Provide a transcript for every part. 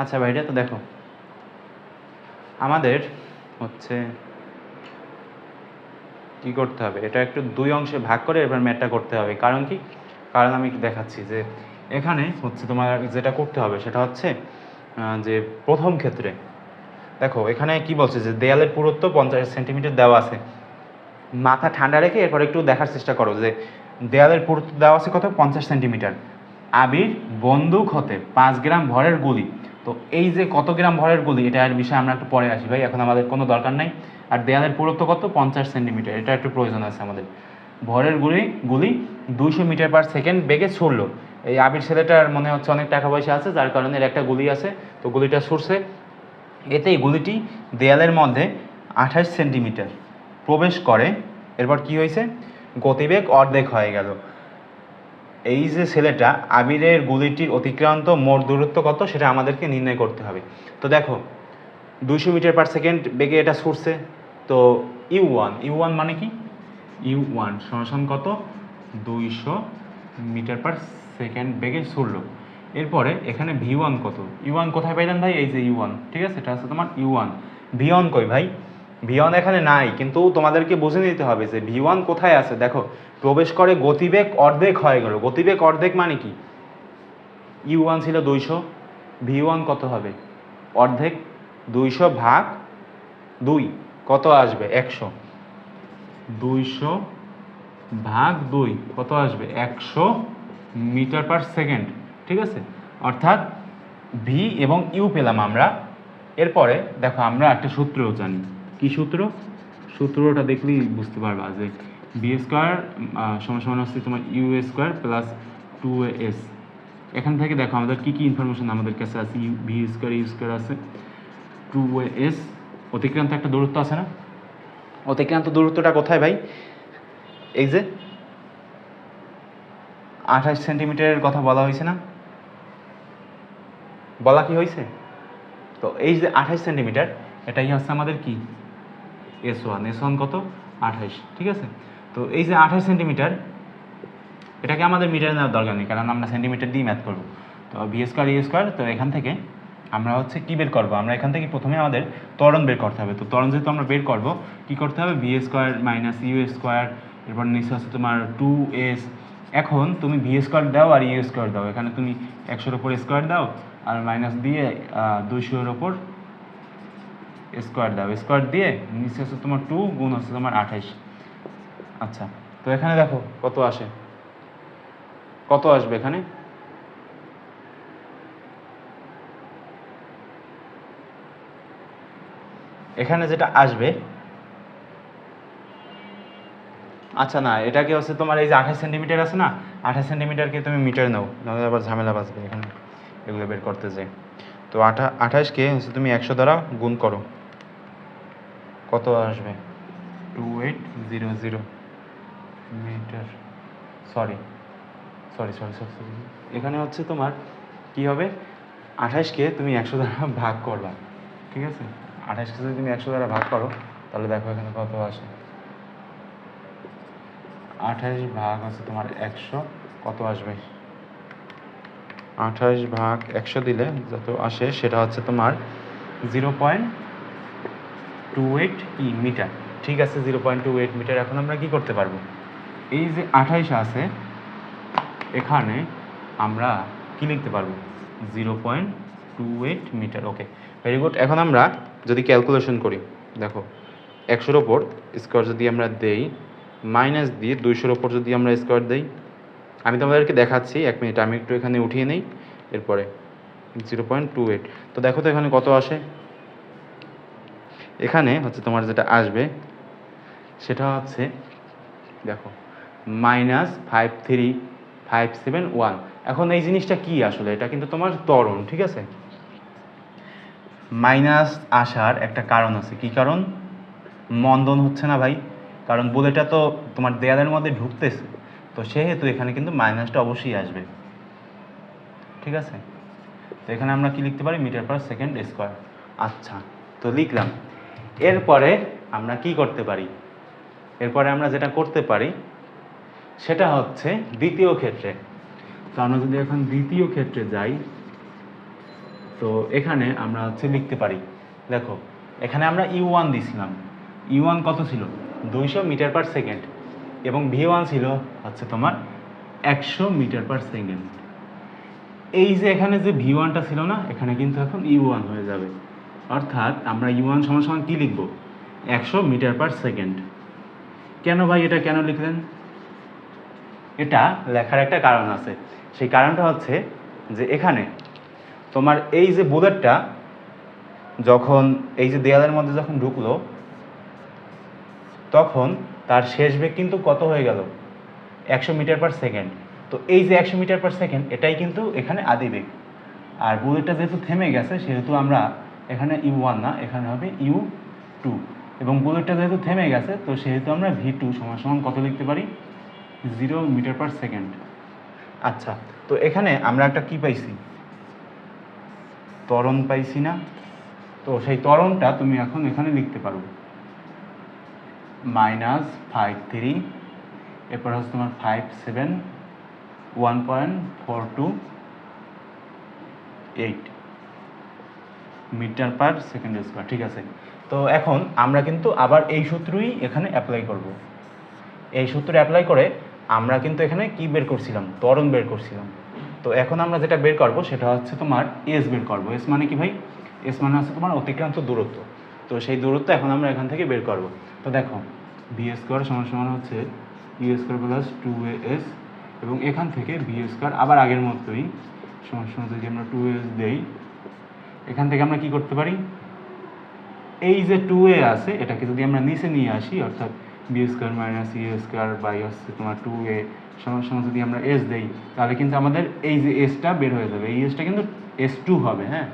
আচ্ছা ভাইটা তো দেখো। আমাদের হচ্ছে কি করতে হবে? এটা একটু দুই অংশে ভাগ করে এবার ম্যাটটা করতে হবে। কারণ কি? কারণ আমি দেখাচ্ছি যে এখানে হচ্ছে তোমার যেটা করতে হবে সেটা হচ্ছে যে প্রথম ক্ষেত্রে, দেখো এখানে কি বলছে যে দেয়ালের পুরুত্ব পঞ্চাশ সেন্টিমিটার দেওয়া আছে। মাথা ঠান্ডা রেখে এরপর একটু দেখার চেষ্টা করো যে দেয়ালের পুরুত্ব দেওয়া আছে কত? পঞ্চাশ সেন্টিমিটার। আবির বন্দুক হতে পাঁচ গ্রাম ভরের গুলি। তো এই যে কত গ্রাম ভরের গুলি এটার বিষয়ে আমরা একটু পরে আসি ভাই, এখন আমাদের কোনো দরকার নাই। আর দেয়ালের পুরুত্ব কত? পঞ্চাশ সেন্টিমিটার, এটা একটু প্রয়োজন আছে আমাদের। ভরের গুলি গুলি দুইশো মিটার পার সেকেন্ড বেগে ছুড়লো। এই আবির ছেলেটার মনে হচ্ছে অনেক টাকা পয়সা আছে, যার কারণে এর একটা গুলি আছে, তো গুলিটা ছুটছে এতে গুলিটি দেয়ালের মধ্যে আঠাশ সেন্টিমিটার প্রবেশ করে। এরপর কি হয়েছে? গতিবেগ অর্ধেক হয়ে গেল। এই যে ছেলেটা আবিরের গুলিটির অতিক্রান্ত মোট দূরত্ব কত সেটা আমাদেরকে নির্ণয় করতে হবে। তো দেখো, দুইশো মিটার পার সেকেন্ড বেগে এটা ছুটছে। তো ইউ ওয়ান ইউ ওয়ান মানে কি? ইউ ওয়ান সমান কত? দুইশো মিটার পার সেকেন্ড বেগে ছুটলো। এরপরে এখানে ভি ওয়ান কত? ইউ ওয়ান কোথায় পাইলেন ভাই? এই যে ইউ ওয়ান, ঠিক আছে? এটা হচ্ছে তোমার ইউ ওয়ান। ভি ওয়ান কই ভাই? ভি ওয়ান এখানে নাই, কিন্তু তোমাদেরকে বুঝে নিতে হবে যে ভি ওয়ান কোথায় আছে। দেখো, প্রবেশ করে গতিবেগ অর্ধেক হয়ে গেল। গতিবেগ অর্ধেক মানে কি? ইউ ওয়ান ছিল দুইশো, ভি ওয়ান কত হবে? অর্ধেক, দুইশো ভাগ দুই, কত আসবে? একশো। দুইশো ভাগ দুই, কত আসবে? একশো মিটার পার সেকেন্ড, ঠিক আছে? অর্থাৎ ভি এবং ইউ পেলাম আমরা। এরপরে, দেখো, আমরা একটা সূত্রও জানি। কি সূত্র? সূত্রটা দেখলেই বুঝতে পারবা যে বি স্কোয়ার সমান সমান হচ্ছে তোমার U square plus two S এখান থেকে দেখো আমাদের কি কি ইনফরমেশন আমাদের কাছে আছে U V square U square আছে। টু এস অতিক্রান্ত একটা দূরত্ব আছে না? অতিক্রান্ত দূরত্বটা কোথায় ভাই? এই যে, আঠাশ সেন্টিমিটারের কথা বলা হয়েছে না? বলা কি হয়েছে? তো এই যে আঠাশ সেন্টিমিটার এটাই হচ্ছে আমাদের কি? এস ওয়ান এস ওয়ান কত? আঠাইশ, ঠিক আছে? তো এই যে আঠাশ সেন্টিমিটার এটাকে আমাদের মিটার নেওয়ার দরকার নেই, কারণ আমরা সেন্টিমিটার দিয়ে ম্যাথ করব। তো বি স্কোয়ার ইউ স্কোয়ার তো এখান থেকে আমরা হচ্ছে কী বের করব? আমরা এখান থেকে প্রথমে আমাদের ত্বরণ বের করতে হবে। তো ত্বরণ যেহেতু আমরা বের করব, কী করতে হবে? V square minus U square এরপর নিচে হচ্ছে তোমার টু এস এখন তুমি ভি স্কোয়ার দাও আর ইউ স্কোয়ার দাও। এখানে তুমি একশোর ওপর স্কোয়ার দাও, আর মাইনাস দিয়ে দুইশোর ওপর স্কোয়ার দাও। স্কোয়ার দিয়ে নিচে হচ্ছে তোমার টু গুণ হচ্ছে তোমার আঠাইশ। আচ্ছা তো এখানে দেখো কত আসে। কত আসবে এখানে? এখানে যেটা আসবে আচ্ছা না, এটাকে হচ্ছে তোমার এই যে আঠাশ সেন্টিমিটার আছে না আঠাশ সেন্টিমিটারকে তুমি মিটার নাও, নাহলে আবার ঝামেলা বাঁচবে এখানে, এগুলো বের করতে যে তো আঠা আঠাশকে হচ্ছে তুমি একশো দ্বারা গুণ করো। কত আসবে? Two eight zero zero metre sorry sorry sorry sorry sorry এখানে হচ্ছে তোমার কি হবে? আঠাশকে তুমি একশো দ্বারা ভাগ করবা। ঠিক আছে? আঠাশকে যদি তুমি একশো দ্বারা ভাগ করো, তাহলে দেখো এখানে কত আসে। আঠাশ ভাগ আছে তোমার একশো। কত আসবে? আঠাশ ভাগ একশো দিলে যত আসে, সেটা হচ্ছে তোমার জিরো পয়েন্ট টু এইট কি মিটার? ঠিক আছে zero point two eight metre, এখন আমরা কি করতে পারব? এই যে আঠাইশ আছে, এখানে আমরা কি লিখতে পারব? Zero point two eight metre okay very good এখন আমরা যদি ক্যালকুলেশন করি, দেখো, একশোর ওপর স্কোয়ার যদি আমরা দেই মাইনাস দিয়ে দুইশোর ওপর যদি আমরা স্কোয়ার দেই, আমি তোমাদেরকে দেখাচ্ছি, এক মিনিট, আমি একটু এখানে উঠিয়ে নেই, এরপরে জিরো পয়েন্ট টু এইট তো দেখো তো এখানে কত আসে? এখানে হচ্ছে তোমার যেটা আসবে, সেটা হচ্ছে, দেখো minus five three five seven one এখন এই জিনিসটা কি আসলে? এটা কিন্তু তোমার ত্বরণ, ঠিক আছে? মাইনাস আসার একটা কারণ আছে। কি কারণ? মন্দন হচ্ছে না ভাই। কারণ বুলেটটা তো তোমার দেয়ালের মধ্যে ঢুকতেছে। তো সেহেতু এখানে কিন্তু মাইনাসটা অবশ্যই আসবে। ঠিক আছে? তো এখানে আমরা কি লিখতে পারি? Metre per second square. আচ্ছা তো লিখলাম। এরপরে আমরা কি করতে পারি? এরপরে আমরা যেটা করতে পারি, সেটা হচ্ছে দ্বিতীয় ক্ষেত্রে। তো আমরা যদি এখন দ্বিতীয় ক্ষেত্রে যাই, তো এখানে আমরা হচ্ছে লিখতে পারি, দেখো, এখানে আমরা ইউ ওয়ান দিছিলাম। ইউ ওয়ান কত ছিল? দুইশো মিটার পার সেকেন্ড। এবং ভি ওয়ান ছিল হচ্ছে তোমার একশো মিটার পার সেকেন্ড। এই যে এখানে যে ভি ওয়ানটা ছিল না, এখানে কিন্তু এখন ইউ ওয়ান হয়ে যাবে। অর্থাৎ আমরা ইউ ওয়ান সমান সমান কী লিখব? একশো মিটার পার সেকেন্ড। কেন ভাই এটা কেন লিখলেন? এটা লেখার একটা কারণ আছে। সেই কারণটা হচ্ছে যে এখানে তোমার এই যে বুলেটটা যখন এই যে দেয়ালের মধ্যে যখন ঢুকলো, তখন তার শেষ বেগ কিন্তু কত হয়ে গেল? একশো মিটার পার সেকেন্ড। তো এই যে একশো মিটার পার সেকেন্ড, এটাই কিন্তু এখানে আদি বেগ। আর বুলেটটা যেহেতু থেমে গেছে, সেহেতু আমরা এখানে ইউ ওয়ান না, এখানে হবে ইউ টু এবং বুলেটটা যেহেতু থেমে গেছে, তো সেহেতু আমরা ভি টু সমান সমান কত লিখতে পারি? জিরো মিটার পার সেকেন্ড আচ্ছা তো এখানে আমরা একটা কি পাইছি? ত্বরণ পাইছি না। তো সেই ত্বরণটা তুমি এখন এখানে লিখতে পারো। মাইনাস ফাইভ থ্রি এরপর হচ্ছে তোমার five seven one point four two eight metre per second square ঠিক আছে? তো এখন আমরা কিন্তু আবার এই সূত্রই এখানে অ্যাপ্লাই করব। এই সূত্র অ্যাপ্লাই করে আমরা কিন্তু এখানে কি বের করছিলাম? ত্বরণ বের করছিলাম। তো এখন আমরা যেটা বের করব সেটা হচ্ছে তোমার এস বের করব। এস মানে কি ভাই? এস মানে হচ্ছে তোমার অতিক্রান্ত দূরত্ব। তো সেই দূরত্ব এখন আমরা এখান থেকে বের করব। তো দেখো বি স্কোয়ার সমান সমান হচ্ছে u square plus two a s এবং এখান থেকে বি স্কোয়ার আবার আগের মতোই সমান সমান যদি আমরা টু এস দেই এখান থেকে আমরা কি করতে পারি? এই যে টু এ আছে, এটাকে যদি আমরা নিচে নিয়ে আসি, অর্থাৎ b square minus e square by হচ্ছে তোমার টু এ সমান সমান যদি আমরা এস দেই, তাহলে কিন্তু আমাদের এই যে এসটা বের হয়ে যাবে। এই এসটা কিন্তু এস টু হবে হ্যাঁ?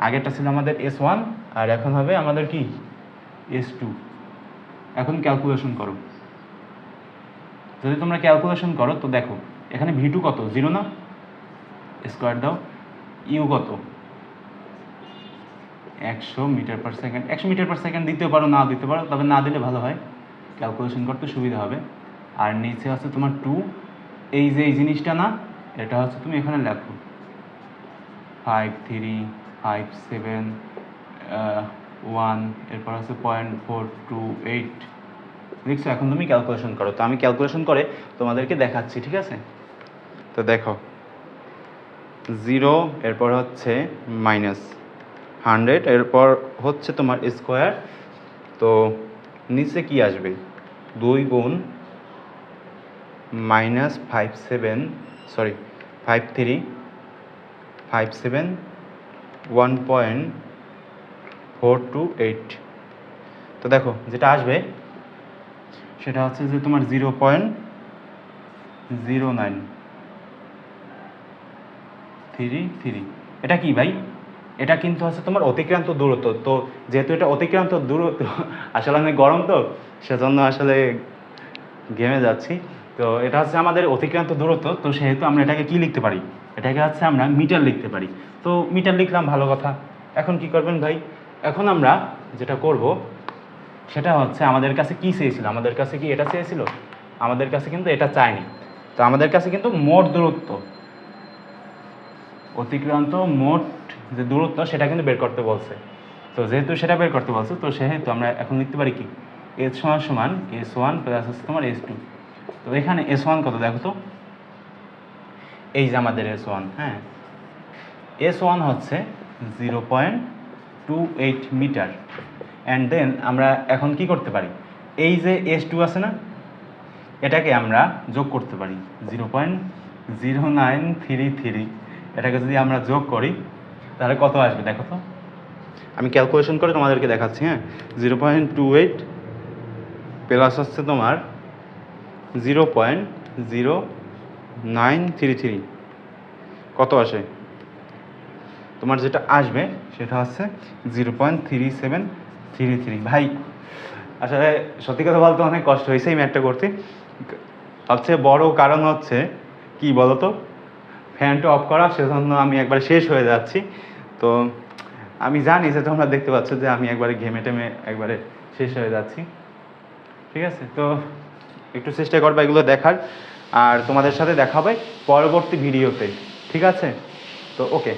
আগেরটা ছিল আমাদের এস ওয়ান আর এখন হবে আমাদের কি? এস টু এখন ক্যালকুলেশন করো। যদি তোমরা ক্যালকুলেশন করো, তো দেখো, এখানে ভি টু কত? জিরো না? স্কোয়ার দাও। ইউ কত? একশো মিটার পার সেকেন্ড একশো মিটার পার সেকেন্ড দিতে পারো না দিতে পারো, তবে না দিলে ভালো হয়। ক্যালকুলেশন করতে সুবিধা হবে। আর নিচে আছে তোমার টু এই যে এই জিনিসটা না, এটা হচ্ছে তুমি এখানে লেখো। Five three five seven one এরপর হচ্ছে পয়েন্ট ফোর টু এইট দেখছ, এখন তুমি ক্যালকুলেশন করো। তো আমি ক্যালকুলেশন করে তোমাদেরকে দেখাচ্ছি, ঠিক আছে? তো দেখো জিরো এরপর হচ্ছে মাইনাস হান্ড্রেড, এরপর হচ্ছে তোমার স্কোয়ার। তো নিচে কি আসবে? দুই গুণ minus five seven, sorry, five three, five seven, one point four two eight. তো দেখো, যেটা আসবে, সেটা হচ্ছে যে তোমার zero point zero nine. Three three. এটা কি ভাই? এটা কিন্তু হচ্ছে তোমার অতিক্রান্ত দূরত্ব। তো যেহেতু এটা অতিক্রান্ত দূরত্ব, আসলে অনেক গরম তো, সেজন্য আসলে ঘেমে যাচ্ছি। তো এটা হচ্ছে আমাদের অতিক্রান্ত দূরত্ব। তো সেহেতু আমরা এটাকে কি লিখতে পারি? এটাকে হচ্ছে আমরা মিটার লিখতে পারি। তো মিটার লিখলাম, ভালো কথা। এখন কি করবেন ভাই? এখন আমরা যেটা করব, সেটা হচ্ছে আমাদের কাছে কি চেয়েছিল? আমাদের কাছে কি এটা চেয়েছিল? আমাদের কাছে কিন্তু এটা চায়নি। তো আমাদের কাছে কিন্তু মোট দূরত্ব। অতিক্রান্ত মোট যে দূরত্ব সেটা কিন্তু বের করতে বলছে। তো যেহেতু সেটা বের করতে বলছে, তো সেহেতু আমরা এখন লিখতে পারি কি? এস সমান সমান এস ওয়ান প্লাস হচ্ছে তোমার এস টু তো এখানে এস ওয়ান কত দেখো তো? এই যে আমাদের এস ওয়ান হ্যাঁ? এস ওয়ান হচ্ছে zero point two eight metre and then আমরা এখন কি করতে পারি? এই যে এস টু আছে না, এটাকে আমরা যোগ করতে পারি। Zero point zero nine three three এটাকে যদি আমরা যোগ করি তাহলে কত আসবে দেখো তো। আমি ক্যালকুলেশন করে তোমাদেরকে দেখাচ্ছি হ্যাঁ? Zero point two eight plus হচ্ছে তোমার zero point zero nine three three কত আসে? তোমার যেটা আসবে সেটা হচ্ছে zero point three seven three three ভাই, আসলে সত্যি কথা বলতে অনেক কষ্ট হয়েছে এই ম্যাটটা করতে। সবচেয়ে বড় কারণ হচ্ছে, কি বলতো? ফ্যানটা অফ করা, সেজন্য আমি একবার শেষ হয়ে যাচ্ছি। তো আমি জানি যে তোমরা দেখতে পাচ্ছ যে আমি একবারে ঘেমে টেমে একবারে শেষ হয়ে যাচ্ছি। ঠিক আছে? তো একটু চেষ্টা করবে এগুলো দেখার। আর তোমাদের সাথে দেখাবে পরবর্তী ভিডিওতে। ঠিক আছে? তো ওকে।